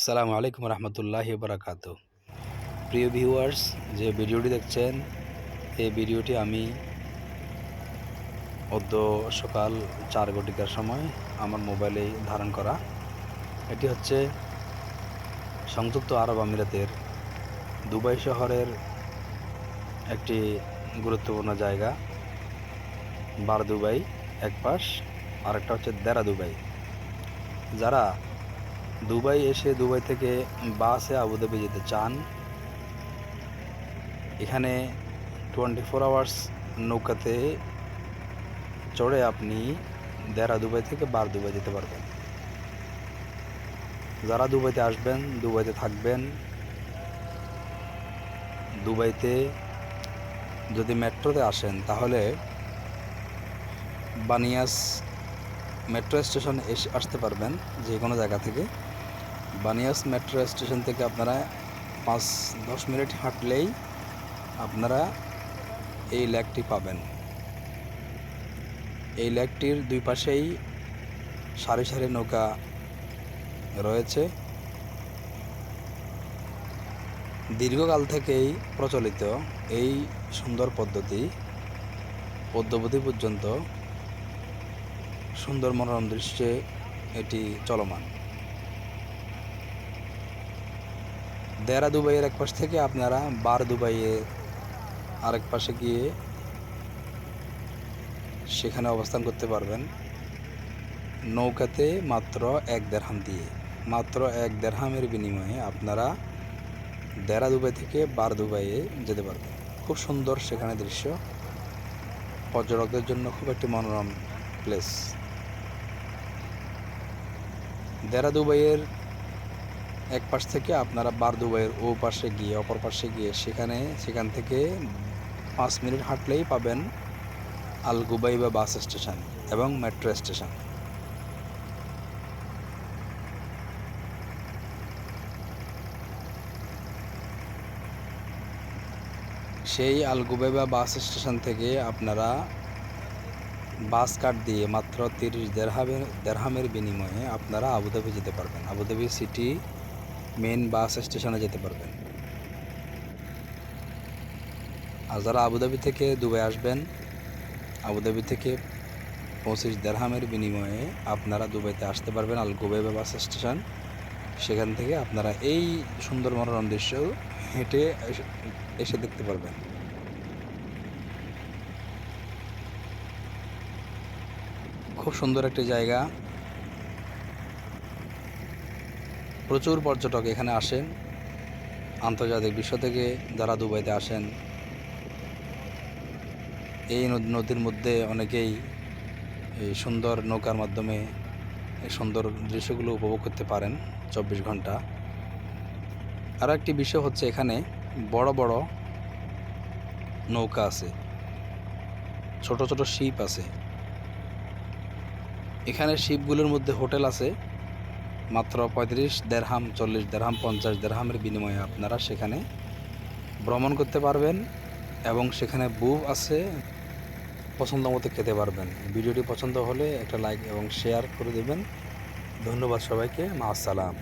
আসসালামু আলাইকুম রহমতুল্লাহি বারাকাত প্রিয় ভিউয়ার্স যে ভিডিওটি দেখছেন, এই ভিডিওটি আমি অদ্য সকাল চার ঘটিকার সময় আমার মোবাইলে ধারণ করা। এটি হচ্ছে সংযুক্ত আরব আমিরাতের দুবাই শহরের একটি গুরুত্বপূর্ণ জায়গা, বার দুবাই এক পাশ আরেকটা হচ্ছে দেরা দুবাই। যারা দুবাই এসে দুবাই থেকে বাসে আবুধাবি যেতে চান। এখানে টোয়েন্টি ফোর আওয়ার্স নৌকাতে চড়ে আপনি দেরা দুবাই থেকে বার দুবাই যেতে পারবেন। যারা দুবাইতে আসবেন, দুবাইতে থাকবেন, দুবাইতে যদি মেট্রোতে আসেন, তাহলে বানিয়াস মেট্রো স্টেশন এসে আসতে পারবেন যে কোনো জায়গা থেকে। বানিয়াস মেট্রো স্টেশন থেকে আপনারা পাঁচ, দশ মিনিট হাঁটলেই আপনারা এই লেকটি পাবেন। এই লেকটির দুই পাশেই সারি সারি নৌকা রয়েছে। দীর্ঘকাল থেকেই প্রচলিত এই সুন্দর পদ্ধতি। পদ্মবতী পর্যন্ত সুন্দর মনোরম দৃশ্যে এটি চলমান। দেরা দুবাইয়ের এক পাশ থেকে আপনারা বার দুবাইয়ে আরেক পাশে গিয়ে সেখানে অবস্থান করতে পারবেন। নৌকাতে মাত্র এক দেড়হাম দিয়ে। মাত্র এক দেড়হামের বিনিময়ে আপনারা দেরা দুবাই থেকে বার দুবাইয়ে যেতে পারবেন। খুব সুন্দর সেখানে দৃশ্য। পর্যটকদের জন্য খুব একটি মনোরম প্লেস দেরা দুবাইয়ের এক পাশ থেকে আপনারা বারদুবাইয়ের ও পাশে গিয়ে, অপর পাশে গিয়ে সেখানে, সেখান থেকে পাঁচ মিনিট হাঁটলেই পাবেন আল গুবাইবা বাস স্টেশন এবং মেট্রো স্টেশন। সেই আল গুবাইবা বাস স্টেশন থেকে আপনারা বাস কার্ড দিয়ে মাত্র তিরিশ দেড়হামের দেড়হামের বিনিময়ে আপনারা আবুধাবি যেতে পারবেন। আবুধাবি সিটি মেন বাস স্টেশনে যেতে পারবেন। আর যারা আবুধাবি থেকে দুবাই আসবেন আবুধাবি থেকে পঁচিশ দেড়হামের বিনিময়ে আপনারা দুবাইতে আসতে পারবেন আল গুবাইবা বাস স্টেশন সেখান থেকে আপনারা এই সুন্দর মনোরম দৃশ্য হেঁটে এসে দেখতে পারবেন। খুব সুন্দর একটি জায়গা। প্রচুর পর্যটক এখানে আসেন। আন্তর্জাতিক বিশ্ব থেকে যারা দুবাইতে আসেন, এই নদীর মধ্যে অনেকেই এই সুন্দর নৌকার মাধ্যমে এই সুন্দর দৃশ্যগুলো উপভোগ করতে পারেন চব্বিশ ঘণ্টা। আর একটি বিষয় হচ্ছে এখানে বড় বড় নৌকা আছে। ছোট ছোট শিপ আছে। এখানে শিপগুলোর মধ্যে হোটেল আছে। মাত্র পঁয়ত্রিশ দেড়হাম, চল্লিশ দেড়হাম, পঞ্চাশ দেড়হামের বিনিময়ে আপনারা সেখানে ভ্রমণ করতে পারবেন এবং সেখানে বুব আছে, পছন্দ মতো খেতে পারবেন। ভিডিওটি পছন্দ হলে একটা লাইক এবং শেয়ার করে দেবেন। ধন্যবাদ সবাইকে। মা আসসালাম।